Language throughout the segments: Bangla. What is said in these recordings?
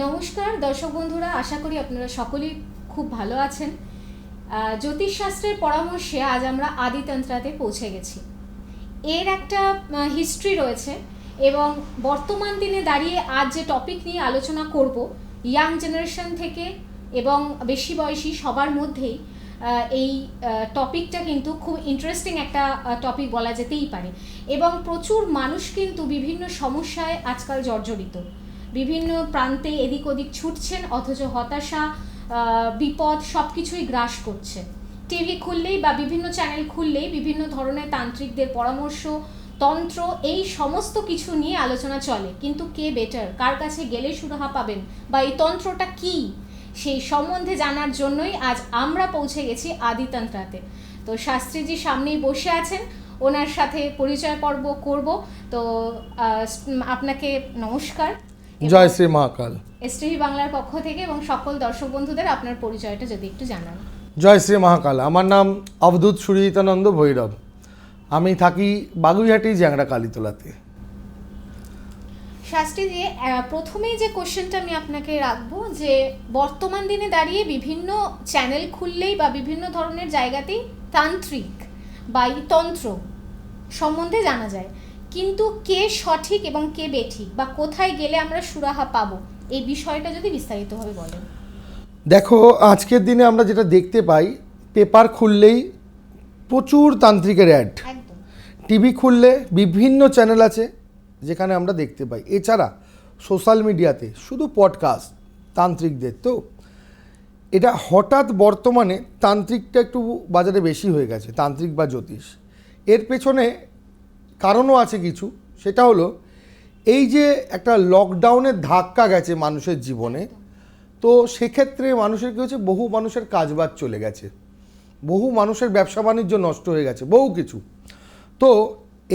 নমস্কার, দর্শক বন্ধুরা, আশা করি আপনারা সকলেই খুব ভালো আছেন। জ্যোতিষশাস্ত্রের পরামর্শে আজ আমরা আদিতন্ত্রাতে পৌঁছে গেছি। এর একটা হিস্ট্রি রয়েছে এবং বর্তমান দিনে দাঁড়িয়ে আজ যে টপিক নিয়ে আলোচনা করব ইয়াং জেনারেশন থেকে এবং বেশি বয়সী সবার মধ্যেই এই টপিকটা কিন্তু খুব ইন্টারেস্টিং একটা টপিক বলা যেতেই পারে। এবং প্রচুর মানুষ কিন্তু বিভিন্ন সমস্যায় আজকাল জর্জরিত। বিভিন্ন প্রান্তে এদিক ওদিক ছুটছেন, অথচ হতাশা বিপদ সব কিছুই গ্রাস করছে। টিভি খুললেই বা বিভিন্ন চ্যানেল খুললেই বিভিন্ন ধরনের তান্ত্রিকদের পরামর্শ, তন্ত্র, এই সমস্ত কিছু নিয়ে আলোচনা চলে। কিন্তু কে বেটার কার কাছে গেলে সুরাহা পাবেন? বা এই তন্ত্রটা কি? সেই সম্বন্ধে জানার জন্যই আজ আমরা পৌঁছে গেছি আদিতন্ত্রাতে। তো শাস্ত্রীজি সামনেই বসে আছেন। ওনার সাথে পরিচয় পর্ব করব। তো আপনাকে নমস্কার। জয় শ্রী মহাকাল। এসটিভি বাংলার পক্ষ থেকে এবং সকল দর্শক বন্ধুদের আপনার পরিচয়টা যদি একটু জানান। জয় শ্রী মহাকাল। আমার নাম অবধূত সুরজিতানন্দ ভৈরব। আমি থাকি বাগুইহাটি জ্যাংড়া কালীতলাতে। শাস্ত্রীজি আহ, প্রথমেই যে কোশ্চেনটা আমি আপনাকে রাখব যে বর্তমান দিনে দাঁড়িয়ে বিভিন্ন চ্যানেল খুললেই বা বিভিন্ন ধরনের জায়গাতেই তান্ত্রিক বা তন্ত্র সম্বন্ধে জানা যায়। কিন্তু কে সঠিক এবং কে বেঠিক বা কোথায় গেলে আমরা সুরাহা পাবো? এই বিষয়টা যদি বিস্তারিতভাবে বলেন। দেখো আজকের দিনে আমরা যেটা দেখতে পাই পেপার খুললেই প্রচুর তান্ত্রিকের অ্যাড টিভি খুললে বিভিন্ন চ্যানেল আছে যেখানে আমরা দেখতে পাই। এছাড়া সোশ্যাল মিডিয়াতে শুধু পডকাস্ট তান্ত্রিকদের তো। এটা হঠাৎ বর্তমানে তান্ত্রিকটা একটু বাজারে বেশি হয়ে গেছে তান্ত্রিক বা জ্যোতিষ। এর পেছনে কারণও আছে কিছু। সেটা হলো, এই যে একটা লকডাউনের ধাক্কা গেছে মানুষের জীবনে, তো সেক্ষেত্রে মানুষের কী হচ্ছে বহু মানুষের কাজবাজ চলে গেছে। বহু মানুষের ব্যবসা বাণিজ্য নষ্ট হয়ে গেছে, বহু কিছু। তো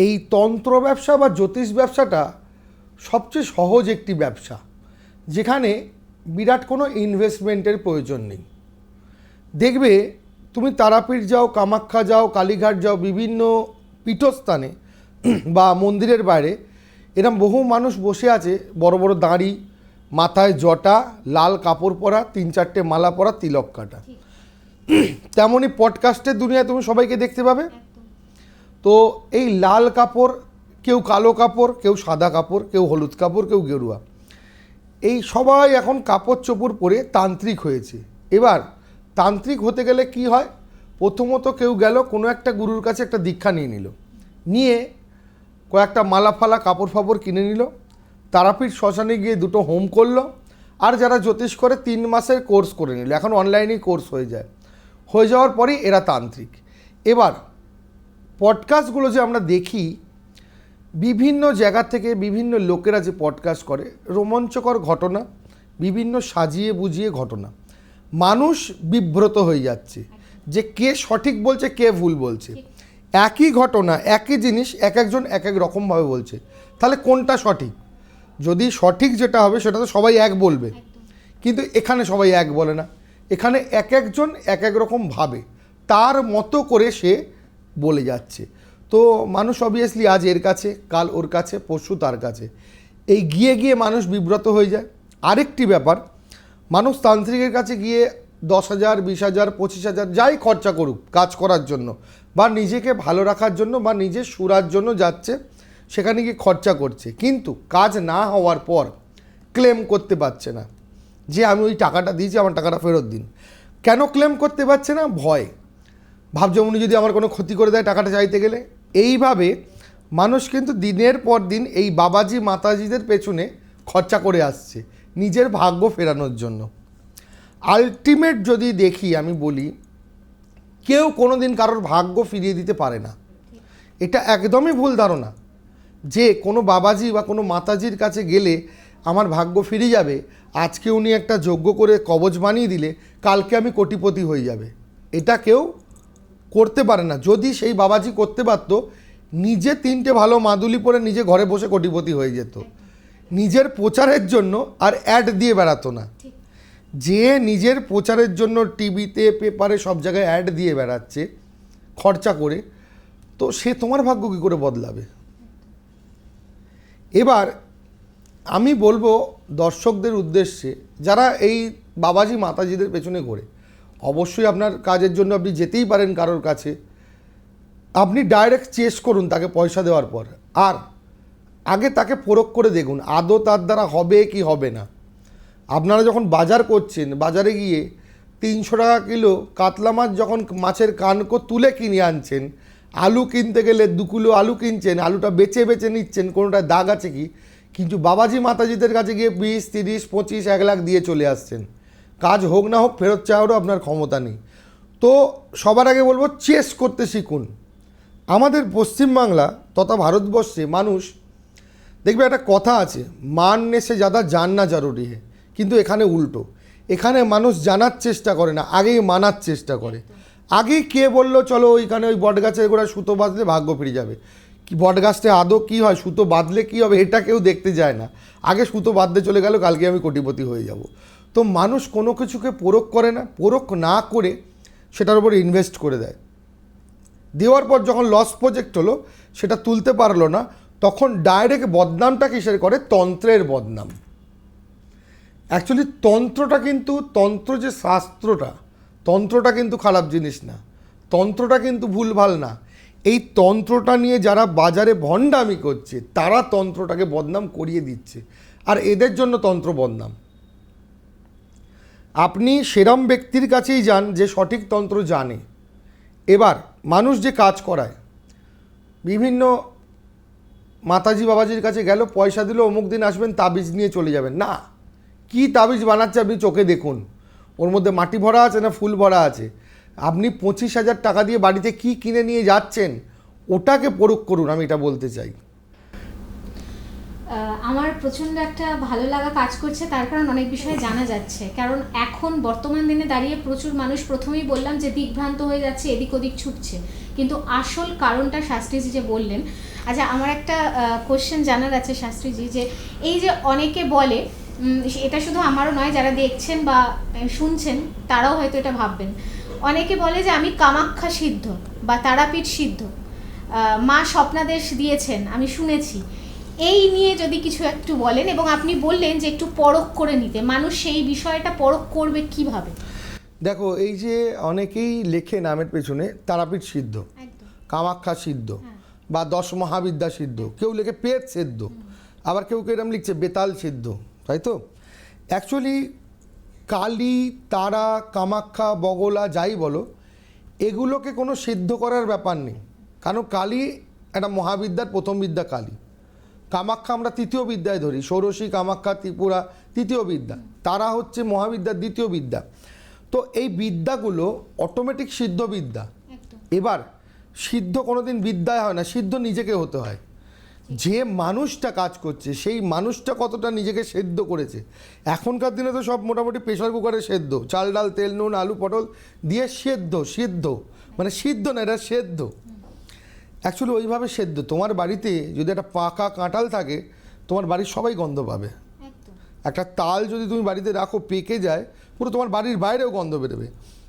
এই তন্ত্র ব্যবসা বা জ্যোতিষ ব্যবসাটা সবচেয়ে সহজ একটি ব্যবসা, যেখানে বিরাট কোনো ইনভেস্টমেন্টের প্রয়োজন নেই। দেখবে, তুমি তারাপীঠ যাও, কামাখ্যা যাও, কালীঘাট যাও, বিভিন্ন পীঠস্থানে বা মন্দিরের বাইরে এরম বহু মানুষ বসে আছে বড় বড় দাঁড়ি মাথায় জটা লাল কাপড় পরা তিন চারটে মালা পরা তিলক কাটা। তেমনই পডকাস্টের দুনিয়ায় তুমি সবাইকে দেখতে পাবে। তো এই লাল কাপড় কেউ কালো কাপড় কেউ সাদা কাপড় কেউ হলুদ কাপড় কেউ গেরুয়া। এই সবাই এখন কাপড় চোপড় পরে তান্ত্রিক হয়েছে। এবার তান্ত্রিক হতে গেলে কি হয়? প্রথমত কেউ গেল কোনো একটা গুরুর কাছে একটা দীক্ষা নিয়ে নিল। নিয়ে কয়েকটা মালা ফালা কাপড় ফাপড় কিনে নিল, তারাপীঠ শ্মশানে গিয়ে দুটো হোম করল, আর যারা জ্যোতিষ করে তিন মাসের কোর্স করে নিল। এখন অনলাইনেই কোর্স হয়ে যায়। হয়ে যাওয়ার পরেই এরা তান্ত্রিক। এবার, পডকাস্টগুলো যে আমরা দেখি, বিভিন্ন জায়গা থেকে বিভিন্ন লোকেরা যে পডকাস্ট করে, রোমাঞ্চকর ঘটনা, বিভিন্ন সাজিয়ে বুঝিয়ে ঘটনা। মানুষ বিব্রত হয়ে যাচ্ছে যে কে সঠিক বলছে, কে ভুল বলছে। একই ঘটনা, একই জিনিস এক একজন এক এক রকমভাবে বলছে। তাহলে কোনটা সঠিক? যদি সঠিক যেটা হবে, সেটা তো সবাই এক বলবে। কিন্তু এখানে সবাই এক বলে না। এখানে এক একজন এক এক রকম ভাবে। তার মতো করে সে বলে যাচ্ছে। তো মানুষ অবভিয়াসলি আজ এর কাছে, কাল ওর কাছে, পরশু তার কাছে। এই গিয়ে গিয়ে মানুষ বিব্রত হয়ে যায়। আরেকটি ব্যাপার, মানুষ তান্ত্রিকের কাছে গিয়ে দশ হাজার, বিশ হাজার, পঁচিশ হাজার, যাই খরচা করুক কাজ করার জন্য বা নিজেকে ভালো রাখার জন্য বা নিজের সুরার জন্য যাচ্ছে, সেখানে গিয়ে খরচা করছে। কিন্তু কাজ না হওয়ার পর ক্লেম করতে পারছে না। যে আমি ওই টাকাটা দিয়েছি, আমার টাকাটা ফেরত দিন। কেন ক্লেম করতে পারছে না? ভয়। ভাবছে উনি যদি আমার কোনো ক্ষতি করে দেয় টাকাটা চাইতে গেলে। এইভাবে মানুষ কিন্তু দিনের পর দিন এই বাবাজি, মাতাজিদের পেছনে খরচা করে আসছে, নিজের ভাগ্য ফেরানোর জন্য। আলটিমেট যদি দেখি, আমি বলি কেউ কোনো দিন কারোর ভাগ্য ফিরিয়ে দিতে পারে না। এটা একদমই ভুল ধারণা। যে কোনো বাবাজি বা কোনো মাতাজির কাছে গেলে আমার ভাগ্য ফিরে যাবে, আজকে উনি একটা যজ্ঞ করে কবচ বানিয়ে দিলে, কালকে আমি কোটিপতি হয়ে যাবে। এটা কেউ করতে পারে না। যদি সেই বাবাজি করতে পারতো, নিজে তিনটে ভালো মাদুলি পরে নিজে ঘরে বসে কোটিপতি হয়ে যেত। নিজের প্রচারের জন্য আর অ্যাড দিয়ে বেড়াতো না। যে নিজের প্রচারের জন্য টিভিতে, পেপারে সব জায়গায় অ্যাড দিয়ে বেড়াচ্ছে, খরচা করে, তো সে তোমার ভাগ্য কী করে বদলাবে? এবার আমি বলব দর্শকদের উদ্দেশ্যে, যারা এই বাবাজি মাতাজিদের পেছনে ঘোরে, অবশ্যই আপনার কাজের জন্য আপনি যেতেই পারেন কারোর কাছে। আপনি ডাইরেক্ট চেস করুন তাকে পয়সা দেওয়ার পর। আর আগে তাকে পরখ করে দেখুন, আদৌ তার দ্বারা হবে কি হবে না। আপনারা যখন বাজার করছেন, বাজারে গিয়ে তিনশো টাকা কিলো কাতলা মাছ যখন মাছের কানকো তুলে কিনে আনছেন, আলু কিনতে গেলে দু কিলো আলু কিনছেন, আলুটা বেচে বেচে নিচ্ছেন কোনোটা দাগ আছে কি? কিন্তু বাবাজি মাতাজিদের কাছে গিয়ে বিশ, তিরিশ, পঁচিশ, এক লাখ দিয়ে চলে আসছেন। কাজ হোক না হোক, ফেরত চাওয়ারও আপনার ক্ষমতা নেই। তো সবার আগে বলব, চেস করতে শিখুন। আমাদের পশ্চিমবাংলা তথা ভারতবর্ষে মানুষ, দেখবে একটা কথা আছে, মান নেশে যাদা জাননা জরুরি হে। কিন্তু এখানে উল্টো। এখানে মানুষ জানার চেষ্টা করে না, আগেই মানার চেষ্টা করে। আগেই কে বলল, চলো ওইখানে ওই বটগাছের গোড়ায় সুতো বাঁধলে ভাগ্য ফিরে যাবে। কি, বটগাছটা আদৌ কী হয়, সুতো বাঁধলে কী হবে, এটা কেউ দেখতে যায় না। আগে সুতো বাঁধতে চলে গেল, কালকে আমি কোটিপতি হয়ে যাব। তো মানুষ কোনো কিছুকে পোরক করে না পোরক না করে সেটার উপর ইনভেস্ট করে দেয়। দেওয়ার পর যখন লস প্রজেক্ট হলো, সেটা তুলতে পারল না, তখন ডাইরেক্ট বদনামটা কিসের করে? তন্ত্রের বদনাম। অ্যাকচুয়ালি তন্ত্রটা কিন্তু, তন্ত্র যে শাস্ত্রটা, তন্ত্রটা কিন্তু খারাপ জিনিস না। তন্ত্রটা কিন্তু ভুলভাল না। এই তন্ত্রটা নিয়ে যারা বাজারে ভণ্ডামি করছে, তারা তন্ত্রটাকে বদনাম করিয়ে দিচ্ছে। আর এদের জন্য তন্ত্র বদনাম। আপনি সেরম ব্যক্তির কাছেই যান যে সঠিক তন্ত্র জানে। এবার, মানুষ যে কাজ করায়, বিভিন্ন মাতাজি বাবাজির কাছে গেল, পয়সা দিল, অমুক দিন আসবেন, তাবিজ নিয়ে চলে যাবেন। না। কি তাবিজ বানাচ্ছে আপনি চোখে দেখুন। ওর মধ্যে মাটি ভরা আছে না ফুল ভরা আছে? আপনি পঁচিশ হাজার টাকা দিয়ে বাড়িতে কি কিনে নিয়ে যাচ্ছেন? ওটাকে পরখ করুন, আমি এটা বলতে চাই। আমার প্রচণ্ড একটা ভালো লাগা কাজ করছে, তার কারণ অনেক বিষয়ে জানা যাচ্ছে। কারণ এখন বর্তমান দিনে দাঁড়িয়ে প্রচুর মানুষ প্রথমেই বললাম যে দিকভ্রান্ত হয়ে যাচ্ছে, এদিক ওদিক ছুটছে। কিন্তু আসল কারণটা শাস্ত্রীজি যে বললেন আচ্ছা আমার একটা কোশ্চেন জানার আছে শাস্ত্রীজি যে, এই যে অনেকে বলে এটা শুধু আমারও নয় যারা দেখছেন বা শুনছেন তারাও হয়তো এটা ভাববেন। অনেকে বলে যে আমি কামাখ্যা সিদ্ধ বা তারাপীঠ সিদ্ধ। মা স্বপ্নাদেশ দিয়েছেন আমি শুনেছি। এই নিয়ে যদি কিছু একটু বলেন এবং আপনি বললেন যে একটু পরখ করে নিতে মানুষ সেই বিষয়টা পরখ করবে কীভাবে? দেখো এই যে অনেকেই লেখে নামের পেছনে তারাপীঠ সিদ্ধ কামাখ্যা সিদ্ধ হ্যাঁ। বা দশ মহাবিদ্যা সিদ্ধ। কেউ লেখে পেট সিদ্ধ আবার কেউ কেউ এরম লিখছে বেতাল সিদ্ধ। তাই তো? অ্যাকচুয়ালি কালী তারা কামাখ্যা বগলা যাই বলো এগুলোকে কোনো সিদ্ধ করার ব্যাপার নেই। কারণ কালী একটা মহাবিদ্যার প্রথম বিদ্যা কালী। কামাখ্যা আমরা তৃতীয় বিদ্যায় ধরি ষোড়শী কামাখ্যা ত্রিপুরা তৃতীয় বিদ্যা। তারা হচ্ছে মহাবিদ্যার দ্বিতীয় বিদ্যা। তো এই বিদ্যাগুলো অটোমেটিক সিদ্ধ বিদ্যা। এবার সিদ্ধ কোনোদিন বিদ্যায় হয় না সিদ্ধ নিজেকে হতে হয়। যে মানুষটা কাজ করছে সেই মানুষটা কতটা নিজেকে সেদ্ধ করেছে? এখনকার দিনে তো সব মোটামুটি প্রেশার কুকারে সেদ্ধ। চাল ডাল তেল নুন আলু পটল দিয়ে সেদ্ধ সিদ্ধ। মানে সিদ্ধ না এটা সেদ্ধ। অ্যাকচুয়ালি ওইভাবে সেদ্ধ। তোমার বাড়িতে যদি একটা পাকা কাঁঠাল থাকে তোমার বাড়ির সবাই গন্ধ পাবে। একটা তাল যদি তুমি বাড়িতে রাখো পেকে যায় পুরো তোমার বাড়ির বাইরেও গন্ধ বেরোবে।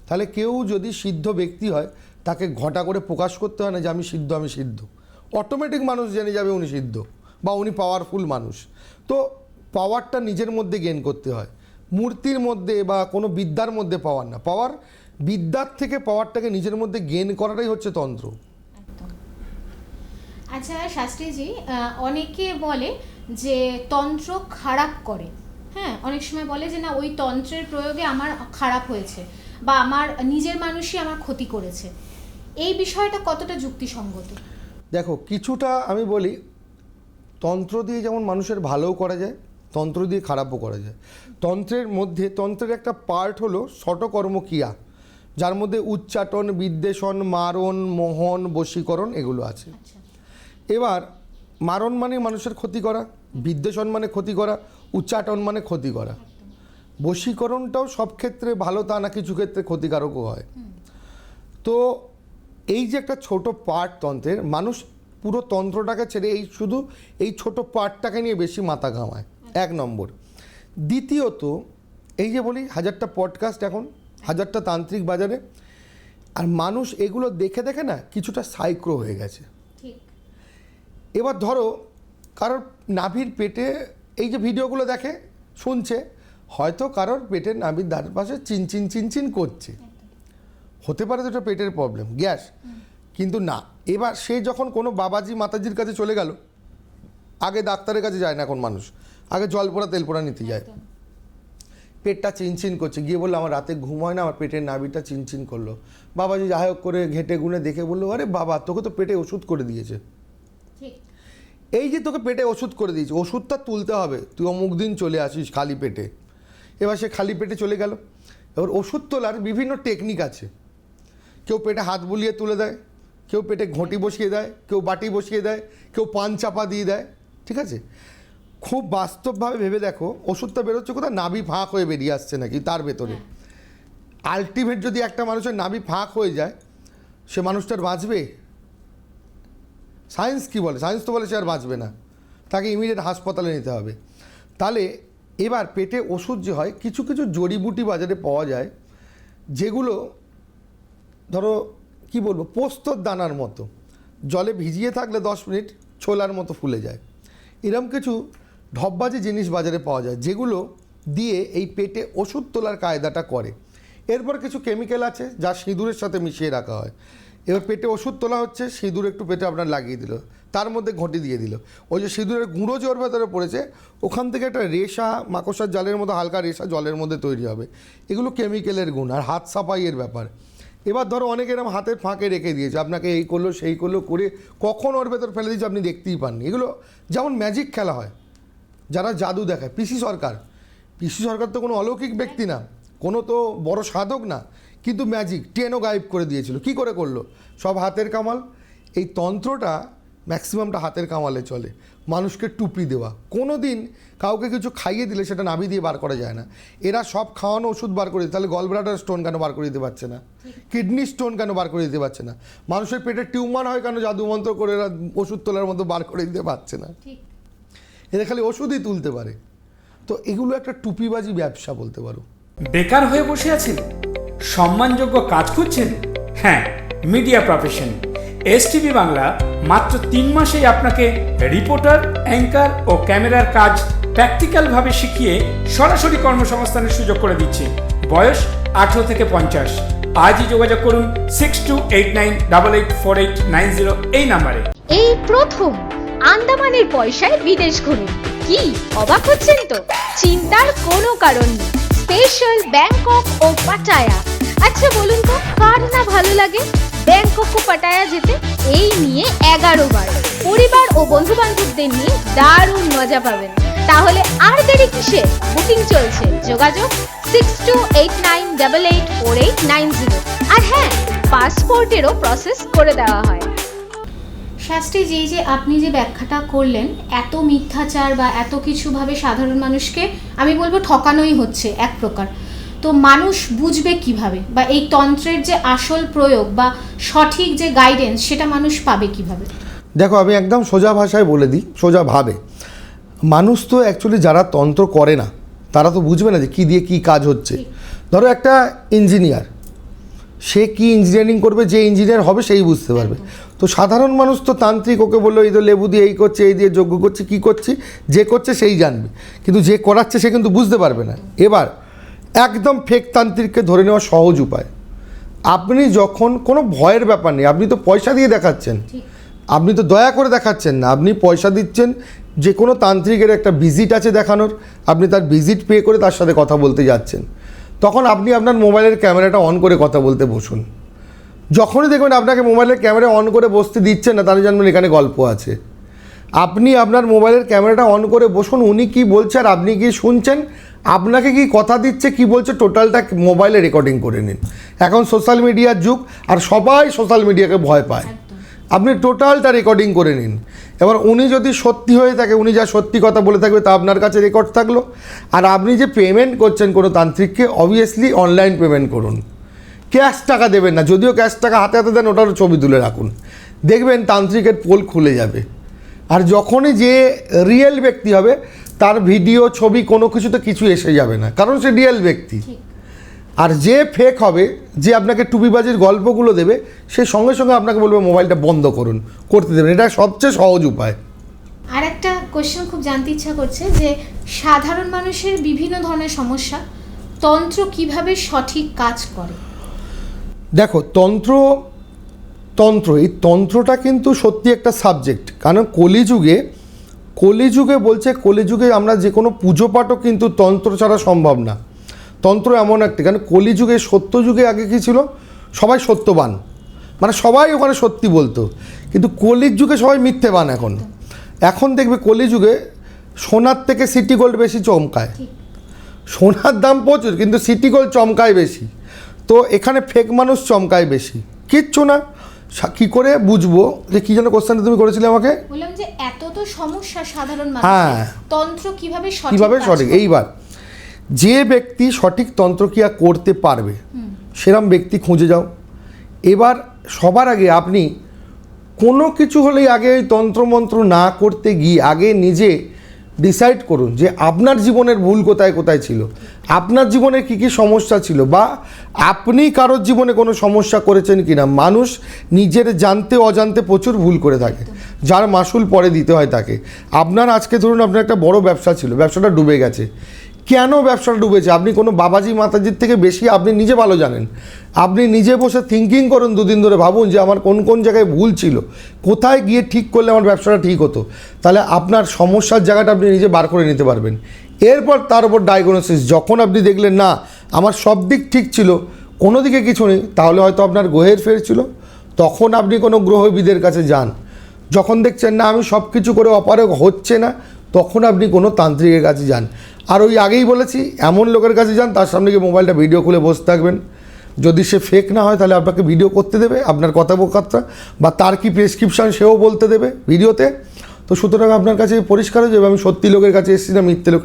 তাহলে কেউ যদি সিদ্ধ ব্যক্তি হয় তাকে ঘটা করে প্রকাশ করতে হয় না যে আমি সিদ্ধ আমি সিদ্ধ। অটোমেটিক মানুষ জেনে যাবে উনি সিদ্ধ বা উনি পাওয়ারফুল মানুষ। তো পাওয়ারটা নিজের মধ্যে গেন করতে হয়। মূর্তির মধ্যে বা কোনো বিদ্যার মধ্যে পাওয়ার না। পাওয়ার বিদ্যার থেকে পাওয়ারটাকে নিজের মধ্যে গেন করাটাই হচ্ছে তন্ত্র। আচ্ছা শাস্ত্রীজি অনেকে বলে যে তন্ত্র খারাপ করে। হ্যাঁ অনেক সময় বলে যে না, ওই তন্ত্রের প্রয়োগে আমার খারাপ হয়েছে বা আমার নিজের মানুষই আমার ক্ষতি করেছে। এই বিষয়টা কতটা যুক্তিসঙ্গত? দেখো কিছুটা আমি বলি তন্ত্র দিয়ে যেমন মানুষের ভালোও করা যায় তন্ত্র দিয়ে খারাপও করা যায়। তন্ত্রের মধ্যে তন্ত্রের একটা পার্ট হলো শটকর্মক্রিয়া যার মধ্যে উচ্চাটন বিদ্বেষণ মারণ মোহন বশীকরণ এগুলো আছে। আচ্ছা। এবার মারণ মানে মানুষের ক্ষতি করা বিদ্বেষণ মানে ক্ষতি করা উচ্চাটন মানে ক্ষতি করা। বশীকরণটাও সব ক্ষেত্রে ভালো তা না কিছু ক্ষেত্রে ক্ষতিকারকও হয়। তো এই যে একটা ছোট পার্ট তন্ত্রের মানুষ পুরো তন্ত্রটাকে ছেড়ে এই শুধু এই ছোট পার্টটাকে নিয়ে বেশি মাথা ঘামায়। এক নম্বর। দ্বিতীয়ত এই যে বলি হাজারটা পডকাস্ট এখন হাজারটা তান্ত্রিক বাজারে আর মানুষ এগুলো দেখে দেখে না কিছুটা সাইক্রো হয়ে গেছে। এবার ধরো কারোর নাভির পেটে এই যে ভিডিওগুলো দেখে শুনছে হয়তো কারোর পেটের নাভির দ্বার পাশে চিনচিন চিনচিন করছে। হতে পারে তো এটা পেটের প্রবলেম গ্যাস। কিন্তু না এবার সে যখন কোনো বাবাজি মাতাজির কাছে চলে গেল আগে ডাক্তারের কাছে যায় না এখন মানুষ আগে জল পোড়া তেল পোড়া নিতে যায়। পেটটা চিনচিন করছে গিয়ে বলল আমার রাতে ঘুম হয় না আমার পেটের নাভিটা চিনচিন করল। বাবাজি যাই হোক করে ঘেটে গুনে দেখে বলল আরে বাবা তোকে তো পেটে ওষুধ করে দিয়েছে। এই যে তোকে পেটে ওষুধ করে দিয়েছে ওষুধটা তুলতে হবে তুই অমুক দিন চলে আসিস খালি পেটে। এবার সে খালি পেটে চলে গেল। এবার ওষুধ তোলার বিভিন্ন টেকনিক আছে। কেউ পেটে হাত বুলিয়ে তুলে দেয় কেউ পেটে ঘটি বসিয়ে দেয় কেউ বাটি বসিয়ে দেয় কেউ পান চাপা দিয়ে দেয় ঠিক আছে? খুব বাস্তবভাবে ভেবে দেখো ওষুধটা বেরোচ্ছে কোথায়? নাভি ফাঁক হয়ে বেরিয়ে আসছে নাকি তার ভেতরে। আলটিমেট যদি একটা মানুষের নাভি ফাঁক হয়ে যায় সে মানুষটার বাঁচবে? সায়েন্স কি বলে? সায়েন্স তো বলে সে আর বাঁচবে না। তাকে ইমিডিয়েট হাসপাতালে নিতে হবে। তাহলে এবার পেটে ওষুধ যে হয় কিছু কিছু জড়িবুটি বাজারে পাওয়া যায় যেগুলো ধরো, কি বলব, পোস্তর দানার মতো। জলে ভিজিয়ে থাকলে দশ মিনিট ছোলার মতো ফুলে যায়। এরম কিছু ঢপবাজি জিনিস বাজারে পাওয়া যায়, যেগুলো দিয়ে এই পেটে ওষুধ তোলার কায়দাটা করে। এরপর কিছু কেমিক্যাল আছে যা সিঁদুরের সাথে মিশিয়ে রাখা হয়। এবার পেটে ওষুধ তোলা হচ্ছে, সিঁদুর একটু পেটে আপনার লাগিয়ে দিল, তার মধ্যে ঘটি দিয়ে দিল। ওই যে সিঁদুরের গুঁড়ো যে ওর ভেতরে পড়েছে, ওখান থেকে একটা রেশা, মাকড়সার জালের মতো, হালকা রেশা জলের মধ্যে তৈরি হবে। এগুলো কেমিক্যালের গুণ, আর হাত সাফাইয়ের ব্যাপার। এবার ধরো অনেকে এরকম হাতের ফাঁকে রেখে দিয়েছে, আপনাকে এই করল, সেই করল, করে কখন ওর ভেতর ফেলে দিয়েছে আপনি দেখতেই পাননি। এগুলো যেমন ম্যাজিক খেলা হয়, যারা জাদু দেখায়, পিসি সরকার। পিসি সরকার তো কোনো অলৌকিক ব্যক্তি না, কোনো তো বড় সাধক না, কিন্তু ম্যাজিক ট্রেনও গায়েব করে দিয়েছিল। কি করে করল? সব হাতের কামাল। এই তন্ত্রটা ম্যাক্সিমামটা হাতের কামালে চলে। মানুষকে টুপি দেওয়া। কোনো দিন কাউকে কিছু খাইয়ে দিলে সেটা নাভি দিয়ে বার করা যায় না। এরা সব খাওয়ানো ওষুধ বার করে দিতে তাহলে গলব্লাডার স্টোন কেন বার করে দিতে পারছে না? কিডনি স্টোন কেন বার করে দিতে পারছে না? মানুষের পেটে টিউমার হয় কেন জাদুমন্ত্র করে এরা ওষুধ তোলার মতো বার করে দিতে পারছে না? ঠিক। এরা খালি ওষুধই তুলতে পারে। তো এগুলো একটা টুপিবাজি ব্যবসা বলতে পারো। বেকার হয়ে বসে আছেন? সম্মানযোগ্য কাজ খুঁজছেন? হ্যাঁ media profession S TV Bangla মাত্র তিন মাসেই আপনাকে রিপোর্টার, অ্যাঙ্কার ও ক্যামেরার কাজ প্র্যাকটিক্যালভাবে শিখিয়ে সরাসরি কর্মসংস্থানের সুযোগ করে দিচ্ছে। বয়স আঠেরো থেকে পঞ্চাশ। আজই যোগাযোগ করুন six two eight nine double eight four eight nine zero এই নাম্বারে। এই প্রথম আন্দামানের পয়সায় বিদেশ ঘুরুন। কি অবাক হচ্ছেন তো? চিন্তার কোনো কারণ নেই। স্পেশাল ব্যাংকক ও পাটায়া আচ্ছা বলুন তো, কার না ভালো লাগে? ব্যাংকক পাটায়া যেতে এই নিয়ে এগারো বার। পরিবার ও বন্ধু বান্ধবদের নিয়ে দারুণ মজা পাবেন। তাহলে আর দেরি কিসে? বুকিং চলছে। যোগাযোগ six two eight nine double eight four eight nine zero আর হ্যাঁ পাসপোর্টেরও প্রসেস করে দেওয়া হয়। শাস্ত্রী যে যে আপনি যে ব্যাখ্যাটা করলেন, এত মিথ্যাচার বা এত কিছুভাবে সাধারণ মানুষকে, আমি বলব ঠকানোই হচ্ছে এক প্রকার। তো মানুষ বুঝবে কীভাবে? বা এই তন্ত্রের যে আসল প্রয়োগ বা সঠিক যে গাইডেন্স সেটা মানুষ পাবে কীভাবে? দেখো আমি একদম সোজা ভাষায় বলে দিই সোজা ভাবে। মানুষ তো অ্যাকচুয়ালি যারা তন্ত্র করে না তারা তো বুঝবে না যে কী দিয়ে কী কাজ হচ্ছে। ধরো একটা ইঞ্জিনিয়ার সে কি ইঞ্জিনিয়ারিং করবে যে ইঞ্জিনিয়ার হবে সেই বুঝতে পারবে। তো সাধারণ মানুষ তো তান্ত্রিক ওকে বলল এই তো লেবু দিয়ে এই করছে এই দিয়ে যোগ্য করছে কী করছি? যে করছে সেই জানবে। কিন্তু যে করাচ্ছে সে কিন্তু বুঝতে পারবে না। এবার একদম ফেক তান্ত্রিককে ধরে নেওয়া সহজ উপায়। আপনি যখন কোনো ভয়ের ব্যাপার নেই আপনি তো পয়সা দিয়ে দেখাচ্ছেন। আপনি তো দয়া করে দেখাচ্ছেন না। আপনি পয়সা দিচ্ছেন যে কোনো তান্ত্রিকের একটা ভিজিট আছে দেখানোর আপনি তার ভিজিট পে করে তার সাথে কথা বলতে যাচ্ছেন। তখন আপনি আপনার মোবাইলের ক্যামেরাটা অন করে কথা বলতে বসুন। যখনই দেখবেন আপনাকে মোবাইলের ক্যামেরা অন করে বসতে দিচ্ছেন না তাহলে জানবেন এখানে গল্প আছে। আপনি আপনার মোবাইলের ক্যামেরাটা অন করে বসুন উনি কি বলছে আর আপনি কি শুনছেন? আপনাকে কি কথা দিচ্ছে কি বলছে টোটালটা মোবাইলে রেকর্ডিং করে নিন। এখন সোশ্যাল মিডিয়ার যুগ আর সবাই সোশ্যাল মিডিয়াকে ভয় পায়। আপনি টোটালটা রেকর্ডিং করে নিন। এবার উনি যদি সত্যি হয়ে থাকে উনি যা সত্যি কথা বলে থাকবে তা আপনার কাছে রেকর্ড থাকল। আর আপনি যে পেমেন্ট করছেন কোনো তান্ত্রিককে অবভিয়াসলি অনলাইন পেমেন্ট করুন। ক্যাশ টাকা দেবেন না যদিও ক্যাশ টাকা হাতে হাতে দেন ওটার ছবি তুলে রাখুন। দেখবেন তান্ত্রিকের পোল খুলে যাবে। আর যখনই যে রিয়েল ব্যক্তি হবে তার ভিডিও ছবি কোনো কিছুতে কিছু এসে যাবে না কারণ সে রিয়েল ব্যক্তি। আর যে ফেক হবে যে আপনাকে টুপিবাজির গল্পগুলো দেবে সে সঙ্গে সঙ্গে আপনাকে বলবে মোবাইলটা বন্ধ করুন করতে দেবেন। এটা সবচেয়ে সহজ উপায়। আর একটা কোশ্চেন খুব জানতে ইচ্ছা করছে যে সাধারণ মানুষের বিভিন্ন ধরনের সমস্যা তন্ত্র কীভাবে সঠিক কাজ করে? দেখো তন্ত্র তন্ত্র এই তন্ত্রটা কিন্তু সত্যি একটা সাবজেক্ট কারণ কলিযুগে কলিযুগে বলছে কলিযুগে আমরা যে কোনো পুজো পাঠও কিন্তু তন্ত্র ছাড়া সম্ভব না। তন্ত্র এমন একটি কারণ কলিযুগে সত্য যুগে আগে কী ছিল? সবাই সত্যবান। মানে সবাই ওখানে সত্যি বলতো। কিন্তু কলির যুগে সবাই মিথ্যেবান এখন। এখন দেখবে কলিযুগে সোনার থেকে সিটি গোল্ড বেশি চমকায়। সোনার দাম প্রচুর কিন্তু সিটি গোল্ড চমকায় বেশি। তো এখানে ফেক মানুষ চমকায় বেশি। কিচ্ছু না। কি করে বুঝব যে কী যেন কোশ্চেনটা তুমি করেছিলে আমাকে? বললাম যে এত তো সমস্যা সাধারণ হ্যাঁ। তন্ত্র কীভাবে সঠিক কীভাবে সঠিক? এইবার যে ব্যক্তি সঠিক তন্ত্রক্রিয়া করতে পারবে? সেরম ব্যক্তি খুঁজে যাও। এবার সবার আগে আপনি কোনো কিছু হলেই আগে ওই তন্ত্রমন্ত্র না করতে গিয়ে আগে নিজে ডিসাইড করুন যে আপনার জীবনের ভুল কোথায় কোথায় ছিল। আপনার জীবনে কি কি সমস্যা ছিল বা আপনি কারোর জীবনে কোনো সমস্যা করেছেন কি না মানুষ নিজের জানতে, অজান্তে প্রচুর ভুল করে থাকে। যার মাসুল পরে দিতে হয় তাকে। আপনার আজকে ধরুন আপনার একটা বড় ব্যবসা ছিল, ব্যবসাটা ডুবে গেছে। কেন ব্যবসাটা ডুবেছে? আপনি কোনো বাবাজি মাতাজির থেকে বেশি আপনি নিজে ভালো জানেন। আপনি নিজে বসে থিঙ্কিং করুন দুদিন ধরে ভাবুন যে আমার কোন কোন জায়গায় ভুল ছিল। কোথায় গিয়ে ঠিক করলে আমার ব্যবসাটা ঠিক হতো? তাহলে আপনার সমস্যার জায়গাটা আপনি নিজে বার করে নিতে পারবেন। এরপর তার উপর ডায়াগনোসিস যখন আপনি দেখলেন, না, আমার সব দিক ঠিক ছিল, কোনো দিকে কিছু নেই, তাহলে হয়তো আপনার গ্রহের ফের ছিল। তখন আপনি কোনো গ্রহবিদের কাছে যান। যখন দেখছেন, না, আমি সব কিছু করে অপারগ হচ্ছে না তখন আপনি কোনো তান্ত্রিকের কাছে যান। আর ওই আগেই বলেছি, এমন লোকের কাছে যান, তার সামনে গিয়ে মোবাইলটা ভিডিও খুলে বসে থাকবেন। যদি সে ফেক না হয়, তাহলে আপনাকে ভিডিও করতে দেবে, আপনার কথাবার্তা বা তার কি প্রেসক্রিপশান সেও বলতে দেবে ভিডিওতে। তো সুতরাং আপনার কাছে পরিষ্কার হয়ে যাবে, আমি সত্যি লোকের কাছে এসেছি না, মিথ্যে লোক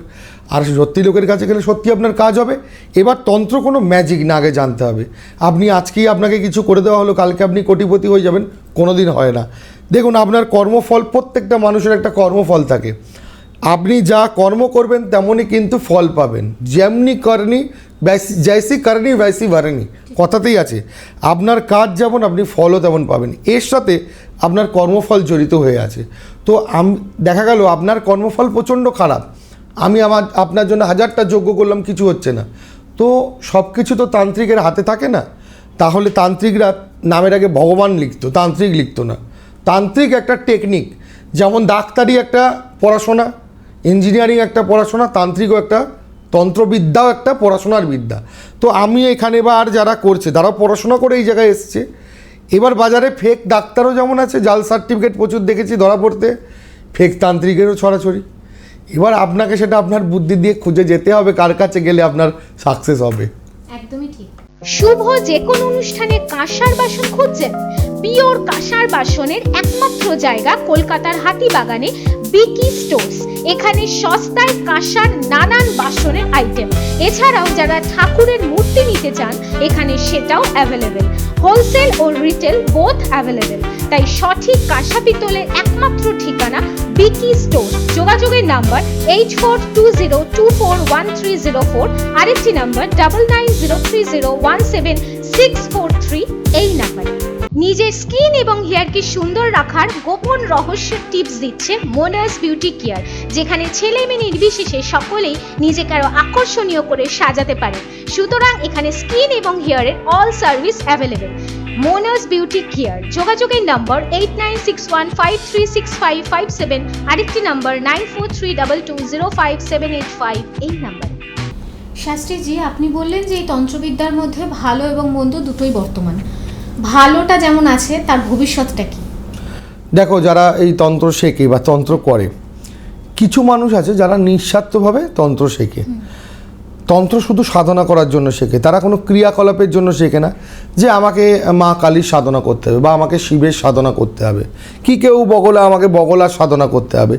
আর সত্যি লোকের কাছে গেলে সত্যি আপনার কাজ হবে। এবার তন্ত্র কোনো ম্যাজিক না, আগে জানতে হবে। আপনি আজকেই আপনাকে কিছু করে দেওয়া হলো, কালকে আপনি কোটিপতি হয়ে যাবেন কোনো দিন হয় না। দেখুন, আপনার কর্মফল, প্রত্যেকটা মানুষের একটা কর্মফল থাকে। আপনি যা কর্ম করবেন তেমনই কিন্তু ফল পাবেন। যেমনি করনি জৈসি করনি ব্যাসি ভরেনি। কথাতেই আছে, আপনার কাজ যেমন আপনি ফলও তেমন পাবেন। এর সাথে আপনার কর্মফল জড়িত হয়ে আছে। তো আম, দেখা গেল আপনার কর্মফল প্রচণ্ড খারাপ। আমি আমার, আপনার জন্য হাজারটা যোগ্য করলাম, কিছু হচ্ছে না। তো সব কিছু তো তান্ত্রিকের হাতে থাকে না। তাহলে তান্ত্রিকরা নামের আগে ভগবান লিখতো, তান্ত্রিক লিখতো না। তান্ত্রিক একটা টেকনিক, যেমন ডাক্তারি একটা পড়াশোনা ইঞ্জিনিয়ারিং একটা পড়াশোনা, তান্ত্রিকও একটা, তন্ত্রবিদ্যাও একটা, পড়াশোনার বিদ্যা। তো আমি এখানে বা আর যারা করছে, তারাও পড়াশোনা করে এই জায়গায় এসছে। এবার বাজারে ফেক ডাক্তারও যেমন আছে, জাল সার্টিফিকেট প্রচুর দেখেছি ধরা পড়তে ফেক তান্ত্রিকেরও ছড়াছড়ি। এবার আপনাকে সেটা আপনার বুদ্ধি দিয়ে খুঁজে যেতে হবে, কার কাছে গেলে আপনার সাকসেস হবে। একদমই ঠিক। শুভ যে কোনো অনুষ্ঠানে কাঁসার বাসন খুঁজছেন পিওর কাঁসার বাসনের একমাত্র জায়গা কলকাতার হাতিবাগানে বিকি স্টোর্স। এখানে সস্তায় কাঁসার নানান বাসনের আইটেম। এছাড়াও যারা ঠাকুরের মূর্তি নিতে চান, এখানে সেটাও অ্যাভেলেবেল হোলসেল ও রিটেল বোথ অ্যাভেলেবেল তাই সঠিক কাঁসা পিতলের একমাত্র ঠিকানা বিকি স্টোর যোগাযোগের number eight four two zero two four one three zero four আরেকটি number double nine zero three zero one seven six four three এই নাম্বারে। নিজের স্কিন এবং হেয়ারকে সুন্দর রাখার গোপন রহস্যের টিপস দিচ্ছে মোনাস বিউটি কেয়ার, যেখানে ছেলে মেয়ে নির্বিশেষে সকলেই নিজেকে আরও আকর্ষণীয় করে সাজাতে পারে। সুতরাং এখানে স্কিন এবং হেয়ারের all service available Monas beauty care, যোগাযোগের number eight nine six one five three six five five seven আরেকটি number nine four three double two zero five seven eight five এই নাম্বার। শাস্ত্রীজি, আপনি বললেন যে এই তন্ত্রবিদ্যার মধ্যে ভালো এবং মন্দ দুটোই বর্তমান। ভালোটা যেমন আছে তার ভবিষ্যৎটা কি? দেখো যারা এই তন্ত্র শেখে বা তন্ত্র করে কিছু মানুষ আছে যারা নিঃস্বার্থভাবে তন্ত্র শেখে। তন্ত্র শুধু সাধনা করার জন্য শেখে তারা কোনো ক্রিয়াকলাপের জন্য শেখে না যে আমাকে মা কালীর সাধনা করতে হবে বা আমাকে শিবের সাধনা করতে হবে। কি কেউ বগলা আমাকে বগলার সাধনা করতে হবে।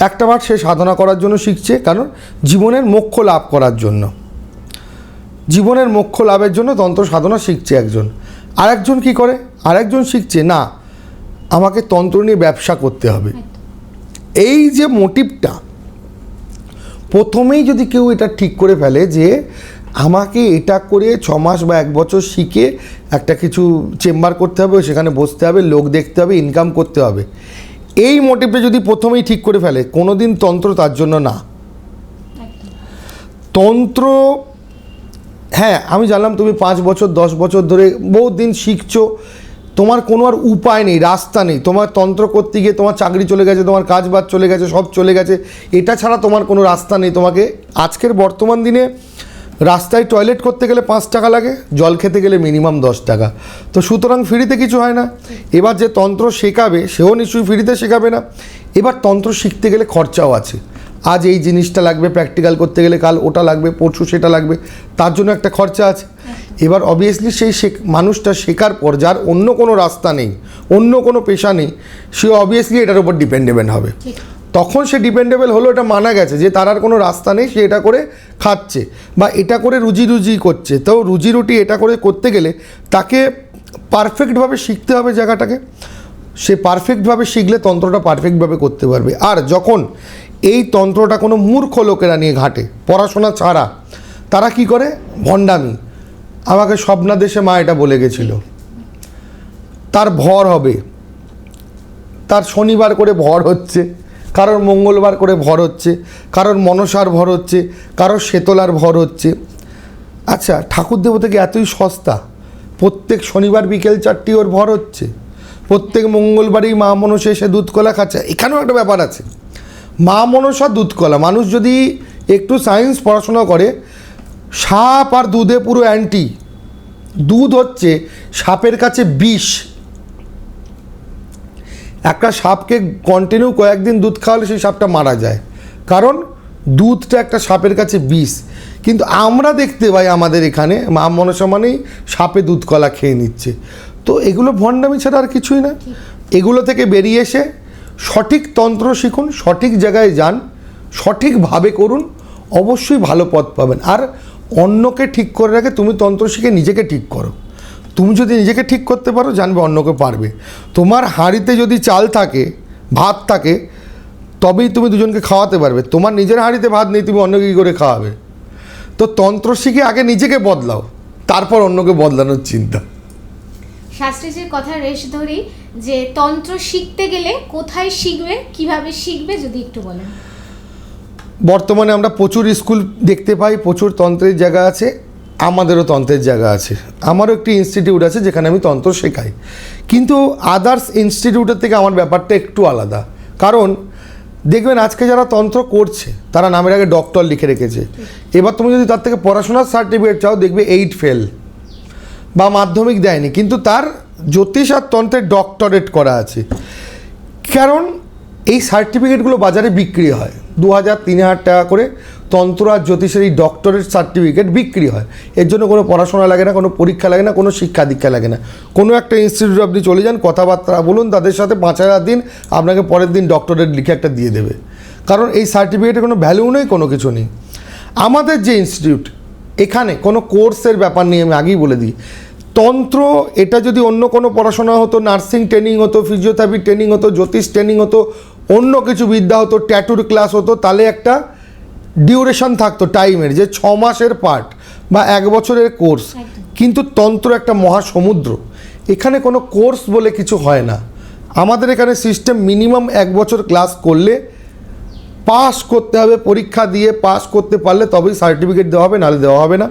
একটা মাঠ সে সাধনা করার জন্য শিখছে কারণ জীবনের মোক্ষ লাভ করার জন্য। জীবনের মোক্ষ লাভের জন্য তন্ত্র সাধনা শিখছে একজন। আরেকজন কি করে? আরেকজন শিখছে না আমাকে তন্ত্র নিয়ে ব্যবসা করতে হবে। এই যে মোটিভটা প্রথমেই যদি কেউ এটা ঠিক করে ফেলে যে আমাকে এটা করে ছ মাস বা এক বছর শিখে একটা কিছু চেম্বার করতে হবে সেখানে বসতে হবে লোক দেখতে হবে ইনকাম করতে হবে এই মোটিভটা যদি প্রথমেই ঠিক করে ফেলে কোনোদিন তন্ত্র তার জন্য না। তন্ত্র হ্যাঁ আমি জানলাম তুমি পাঁচ বছর, দশ বছর ধরে বহুত দিন শিখছো। তোমার কোনো আর উপায় নেই, রাস্তা নেই। তোমার তন্ত্র করতে গিয়ে তোমার চাকরি চলে গেছে, তোমার কাজ বাজ চলে গেছে, সব চলে গেছে। এটা ছাড়া তোমার কোনো রাস্তা নেই। তোমাকে আজকের বর্তমান দিনে রাস্তায় টয়লেট করতে গেলে পাঁচ টাকা লাগে, জল খেতে গেলে মিনিমাম দশ টাকা। তো সুতরাং ফ্রিতে কিছু হয় না। এবার যে তন্ত্র শেখাবে, সেও নিশ্চয়ই ফ্রিতে শেখাবে না। এবার তন্ত্র শিখতে গেলে খরচাও আছে। আজ এই জিনিসটা লাগবে প্র্যাকটিক্যাল করতে গেলে কাল ওটা লাগবে পরশু সেটা লাগবে তার জন্য একটা খরচা আছে। এবার অবভিয়াসলি সেই শেখ- মানুষটা শেখার পর যার অন্য কোনো রাস্তা নেই অন্য কোনো পেশা নেই সে অবভিয়াসলি এটার উপর ডিপেন্ডেবল হবে। তখন সে ডিপেন্ডেবল হলো এটা মানা গেছে যে তার আর কোনো রাস্তা নেই সে এটা করে খাচ্ছে বা এটা করে রুজি রুজি করছে। তো রুজি রুটি এটা করে করতে গেলে তাকে পারফেক্টভাবে শিখতে হবে জায়গাটাকে। সে পারফেক্টভাবে শিখলে তন্ত্রটা পারফেক্টভাবে করতে পারবে। আর যখন এই তন্ত্রটা কোনো মূর্খ লোকেরা নিয়ে ঘাটে, পড়াশোনা ছাড়া, তারা কি করে? ভণ্ডামি। আমাকে স্বপ্নাদেশে মা এটা বলে গেছিল। তার ভর হবে। তার শনিবার করে ভর হচ্ছে। কারোর মঙ্গলবার করে ভর হচ্ছে। কারোর মনসার ভর হচ্ছে। কারোর শেতলার ভর হচ্ছে। আচ্ছা ঠাকুর দেবতাকে এতই সস্তা? প্রত্যেক শনিবার বিকেল চারটি ওর ভর হচ্ছে? প্রত্যেক মঙ্গলবারই মা মনসা এসে দুধকলা খাচ্ছে। এখানেও একটা ব্যাপার আছে। মা মনসা দুধকলা মানুষ যদি একটু সায়েন্স পড়াশোনা করে, সাপ আর দুধে পুরো অ্যান্টি দুধ হচ্ছে সাপের কাছে বিষ। একটা সাপকে কন্টিনিউ কয়েকদিন দুধ খাওয়ালে সেই সাপটা মারা যায়। কারণ দুধটা একটা সাপের কাছে বিষ। কিন্তু আমরা দেখতে পাই আমাদের এখানে মা মনসা মানেই সাপে দুধ কলা খেয়ে নিচ্ছে। তো এগুলো ভণ্ডামি ছাড়া আর কিছুই না। এগুলো থেকে বেরিয়ে এসে সঠিক তন্ত্র শিখুন সঠিক জায়গায় যান সঠিকভাবে করুন অবশ্যই ভালো পথ পাবেন। আর অন্যকে ঠিক করে রাখে তুমি তন্ত্র শিখে নিজেকে ঠিক করো। তুমি যদি নিজেকে ঠিক করতে পারো জানবে অন্যকে পারবে। তোমার হাঁড়িতে যদি চাল থাকে ভাত থাকে তবেই তুমি দুজনকে খাওয়াতে পারবে। তোমার নিজের হাঁড়িতে ভাত নেই তুমি অন্যকে কী করে খাওয়াবে? তো তন্ত্র শিখে আগে নিজেকে বদলাও তারপর অন্যকে বদলানোর চিন্তা। শাস্ত্রীজির কথা রেশ ধরি যে তন্ত্র শিখতে গেলে কোথায় শিখবে, কীভাবে শিখবে, যদি একটু বলেন। বর্তমানে আমরা প্রচুর স্কুল দেখতে পাই, প্রচুর তন্ত্রের জায়গা আছে, আমাদেরও তন্ত্রের জায়গা আছে। আমারও একটি ইনস্টিটিউট আছে যেখানে আমি তন্ত্র শেখাই। কিন্তু আদার্স ইনস্টিটিউটের থেকে আমার ব্যাপারটা একটু আলাদা। কারণ দেখবেন আজকে যারা তন্ত্র করছে, তারা নামের আগে ডক্টর লিখে রেখেছে। এবার তুমি যদি তার থেকে পড়াশোনার সার্টিফিকেট চাও, দেখবে এইট ফেল বা মাধ্যমিক দেয়নি, কিন্তু তার জ্যোতিষ আর তন্ত্রের ডক্টরেট করা আছে। কারণ এই সার্টিফিকেটগুলো বাজারে বিক্রি হয়। দু হাজার, তিন হাজার টাকা করে তন্ত্র আর জ্যোতিষের এই ডক্টরেট সার্টিফিকেট বিক্রি হয়। এর জন্য কোনো পড়াশোনা লাগে না, কোনো পরীক্ষা লাগে না, কোনো শিক্ষা দীক্ষা লাগে না। কোনো একটা ইনস্টিটিউট আপনি চলে যান, কথাবার্তা বলুন, তাদের সাথে পাঁচ হাজার দিন, আপনাকে পরের দিন ডক্টরেট লিখে একটা দিয়ে দেবে। কারণ এই সার্টিফিকেটের কোনো ভ্যালু নেই, কোনো কিছু নেই। আমাদের যে ইনস্টিটিউট এখানে কোনো কোর্সের ব্যাপার নিয়ে আমি আগেই বলে দিই। তন্ত্র এটা যদি অন্য কোনো পড়াশোনা হতো নার্সিং ট্রেনিং হতো ফিজিওথেরাপি ট্রেনিং হতো জ্যোতিষ ট্রেনিং হতো অন্য কিছু বিদ্যা হতো ট্যাটুর ক্লাস হতো তাহলে একটা ডিউরেশন থাকতো টাইমের যে ছ মাসের পার্ট বা এক বছরের কোর্স। কিন্তু তন্ত্র একটা মহাসমুদ্র। এখানে কোনো কোর্স বলে কিছু হয় না। আমাদের এখানে সিস্টেম মিনিমাম এক বছর ক্লাস করলে পাস করতে হবে, পরীক্ষা দিয়ে পাস করতে পারলে তবেই সার্টিফিকেট দেওয়া হবে, নাহলে দেওয়া হবে না।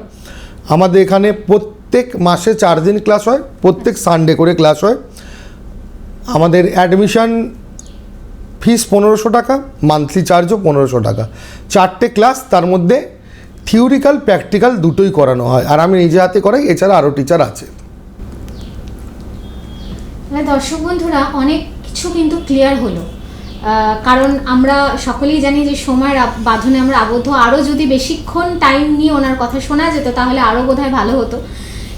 আমাদের এখানে প্রত্যেক মাসে চার দিন ক্লাস হয়, প্রত্যেক সানডে করে ক্লাস হয়। আমাদের অ্যাডমিশন ফিস পনেরোশো টাকা মান্থলি চার্জও পনেরোশো টাকা। চারটে ক্লাস তার মধ্যে থিওরিক্যাল প্র্যাকটিক্যাল দুটোই করানো হয়। আর আমি নিজে হাতে করাই, এছাড়া আরও টিচার আছে। মানে দর্শক বন্ধুরা, অনেক কিছু কিন্তু ক্লিয়ার হলো। কারণ আমরা সকলেই জানি যে সময়ের বাঁধনে আমরা আবদ্ধ। আরও যদি বেশিক্ষণ টাইম নিয়ে ওনার কথা শোনা যেত, তাহলে আরও বোধহয় ভালো হতো।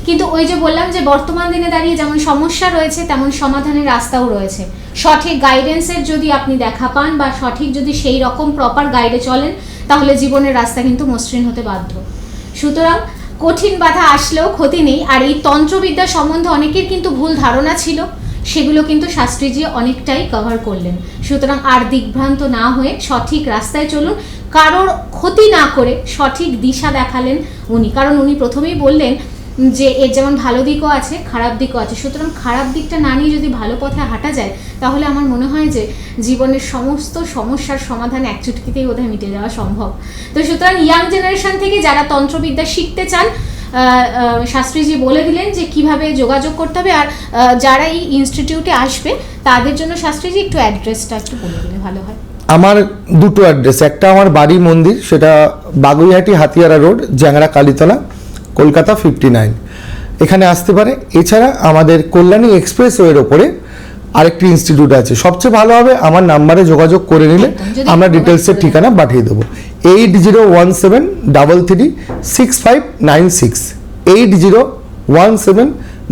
কিন্তু ওই যে বললাম যে বর্তমান দিনে দাঁড়িয়ে যেমন সমস্যা রয়েছে, তেমন সমাধানের রাস্তাও রয়েছে। সঠিক গাইডেন্সের যদি আপনি দেখা পান বা সঠিক যদি সেই রকম প্রপার গাইডে চলেন, তাহলে জীবনের রাস্তা কিন্তু মসৃণ হতে বাধ্য। সুতরাং কঠিন বাধা আসলেও ক্ষতি নেই। আর এই তন্ত্রবিদ্যা সম্বন্ধে অনেকের কিন্তু ভুল ধারণা ছিল। সেগুলো কিন্তু শাস্ত্রীজি অনেকটাই কভার করলেন। সুতরাং আর দিগ্ভ্রান্ত না হয়ে সঠিক রাস্তায় চলুন, কারোর ক্ষতি না করে সঠিক দিশা দেখালেন উনি। কারণ উনি প্রথমেই বললেন যে, এর যেমন ভালো দিকও আছে, খারাপ দিকও আছে। সুতরাং খারাপ দিকটা না নিয়ে যদি ভালো পথে হাঁটা যায়, তাহলে আমার মনে হয় যে জীবনের সমস্ত সমস্যার সমাধান এক চুটকিতেই বোধহয় মিটে যাওয়া সম্ভব। তো সুতরাং ইয়াং জেনারেশন থেকে যারা তন্ত্রবিদ্যা শিখতে চান শাস্ত্রীজি বলে দিলেন যে কীভাবে যোগাযোগ করতে হবে। আর যারা এই ইনস্টিটিউটে আসবে, তাদের জন্য শাস্ত্রীজি একটু অ্যাড্রেসটা একটু বলে দিলে ভালো হয়। আমার দুটো অ্যাড্রেস একটা আমার বাড়ি মন্দির, সেটা Baguiati Hatiara road Jangra Kalitala, Kolkata fifty nine এখানে আসতে পারে। এছাড়া আমাদের কল্যাণী এক্সপ্রেসওয়ের ওপরে আরেকটি ইনস্টিটিউট আছে। সবচেয়ে ভালো হবে আমার নাম্বারে যোগাযোগ করে নিলে আমরা ডিটেলসের ঠিকানা পাঠিয়ে দেবো। Eight zero one seven double three six five nine six eight zero one seven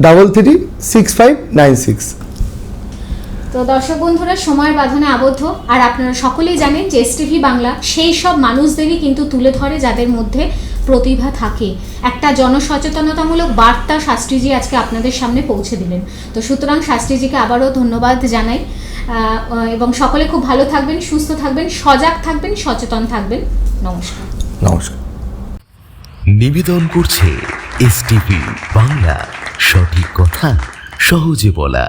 double three six five nine six তো দর্শক বন্ধুরা সময়ের বাঁধনে আবদ্ধ। আর আপনারা সকলেই জানেন যে এস টিভি বাংলা সেই সব মানুষদেরই কিন্তু তুলে ধরে যাদের মধ্যে প্রতিভা থাকে। একটা জনসচেতনতামূলক বার্তা শাস্ত্রীজি আজকে আপনাদের সামনে পৌঁছে দিলেন। তো সুতরাং শাস্ত্রীজিকে আবারও ধন্যবাদ জানাই। এবং সকলে খুব ভালো থাকবেন সুস্থ থাকবেন সজাগ থাকবেন সচেতন থাকবেন। নমস্কার। নমস্কার। নিবেদন করছে এস বাংলা সঠিক কথা সহজে বলা।